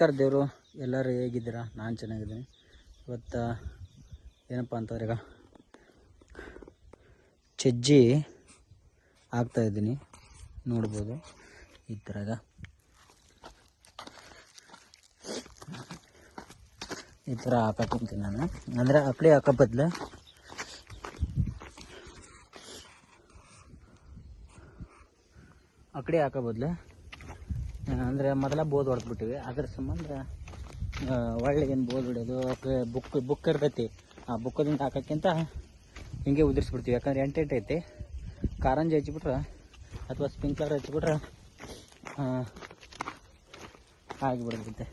ನಮಸ್ಕಾರ ದೇವರು, ಎಲ್ಲರೂ ಹೇಗಿದ್ದೀರಾ? ನಾನು ಚೆನ್ನಾಗಿದ್ದೀನಿ. ಇವತ್ತು ಏನಪ್ಪ ಅಂತಂದ್ರೆ ಈಗ ಚಜ್ಜಿ ಹಾಕ್ತಾ ಇದ್ದೀನಿ. ನೋಡ್ಬೋದು, ಈ ಥರದ ಈ ಥರ ಹಾಕಕ್ಕಂತೀನಿ ನಾನು. ಅಂದರೆ ಅಪ್ಲಿ ಹಾಕೋ ಬದಲು ಅಕಡೆ ಹಾಕೋ ಬದಲು ಅಂದರೆ ಮೊದಲ ಬೋದ್ ಹೊಡೆದ್ಬಿಟ್ಟಿವಿ. ಅದ್ರ ಸಂಬಂಧ ಒಳ್ಳೆ ಏನು ಬೋದ್ ಹೊಡೆಯೋದು ಬುಕ್ ಬುಕ್ ಇರ್ತೈತಿ. ಆ ಬುಕ್ಕದಿಂದ ಹಾಕೋಕ್ಕಿಂತ ಹಿಂಗೆ ಉದುರಿಸ್ಬಿಡ್ತೀವಿ. ಯಾಕಂದ್ರೆ ಎಂಟು ಎಂಟು ಐತಿ. ಕಾರಂಜಿ ಹಚ್ಚಿಬಿಟ್ರೆ ಅಥವಾ ಸ್ಪ್ರಿಂಕ್ಲರ್ ಹಚ್ಚಿಬಿಟ್ರೆ ಆಗಿಬಿಡ್ತೈತೆ.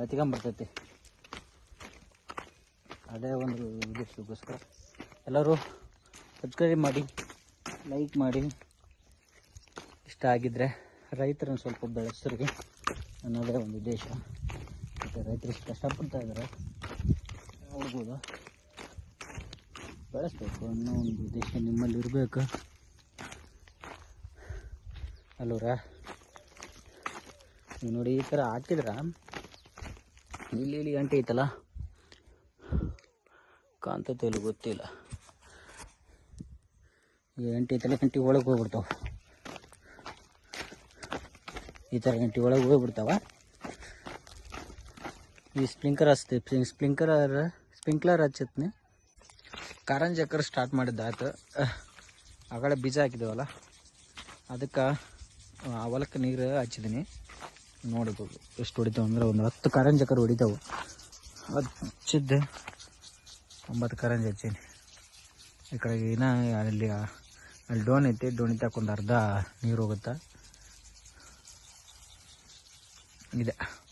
ಹತ್ಕೊಂಬರ್ತೈತಿ ಅದೇ ಒಂದು ಉದ್ದೇಶಕ್ಕೋಸ್ಕರ ಎಲ್ಲರೂ ಸಬ್ಸ್ಕ್ರೈಬ್ ಮಾಡಿ, ಲೈಕ್ ಮಾಡಿ. ಇಷ್ಟ ಆಗಿದ್ದರೆ ರೈತರನ್ನು ಸ್ವಲ್ಪ ಬೆಳೆಸ್ರಿ ಅನ್ನೋದೇ ಒಂದು ಉದ್ದೇಶ. ಮತ್ತು ರೈತರು ಕಷ್ಟಪಡ್ತಾ ಇದ್ದಾರೆ ನೋಡ್ಬೋದು. ಬೆಳೆಸ್ಬೇಕು ಅನ್ನೋ ಒಂದು ಉದ್ದೇಶ ನಿಮ್ಮಲ್ಲಿ ಇರಬೇಕು. ಅಲ್ಲೂರ? ನೋಡಿ ಈ ಥರ ಹಾಕಿದ್ರ, ಇಲ್ಲಿ ಇಲ್ಲಿ ಗಂಟೆ ಐತಲ್ಲ? ಕಾಣ್ತೈತೆ ಇಲ್ಲಿ ಗೊತ್ತಿಲ್ಲ. ಈ ಗಂಟೆ ಐತಲ್ಲ ಗಂಟೆ ಒಳಗೆ ಹೋಗ್ಬಿಡ್ತಾವೆ. ಈ ಥರ ಗಂಟೆ ಒಳಗೆ ಹೋಗ್ಬಿಡ್ತಾವ. ಈ ಸ್ಪ್ರಿಂಕರ್ ಹಚ್ತಿ ಸ್ಪ್ರಿಂಕ್ಲರ್ ಸ್ಪ್ರಿಂಕ್ಲರ್ ಹಚ್ಚತ್ನಿ. ಕಾರಂಜಿ ಎಕರ್ ಸ್ಟಾರ್ಟ್ ಮಾಡಿದ್ದಾಯ್ತು ಆಯ್ತು. ಕಡೆ ಬೀಜ ಹಾಕಿದ್ದೇವಲ್ಲ ಅದಕ್ಕೆ ಹೊಲಕ್ಕೆ ನೀರು ಹಚ್ಚಿದ್ದೀನಿ ನೋಡ್ಬೋದು ಎಷ್ಟು ಹೊಡಿತಾವೆ ಅಂದ್ರೆ ಒಂದು ಹತ್ತು ಕಾರಂಜಿ ಎಕರ್ ಹೊಡಿತಾವೆ. ಹಚ್ಚಿದ್ದೆ. ಒಂಬತ್ತು ಕಾರಂಜಿ ಹಚ್ಚೀನಿ. ಈ ಕಡೆಗೆ ಇನ್ನ ಅಲ್ಲಿ ಅಲ್ಲಿ ಡೋನ್ ಐತಿ ಡೋಣಿ ತಗೊಂಡು ಅರ್ಧ ನೀರು ಹೋಗುತ್ತೆ. Tidak.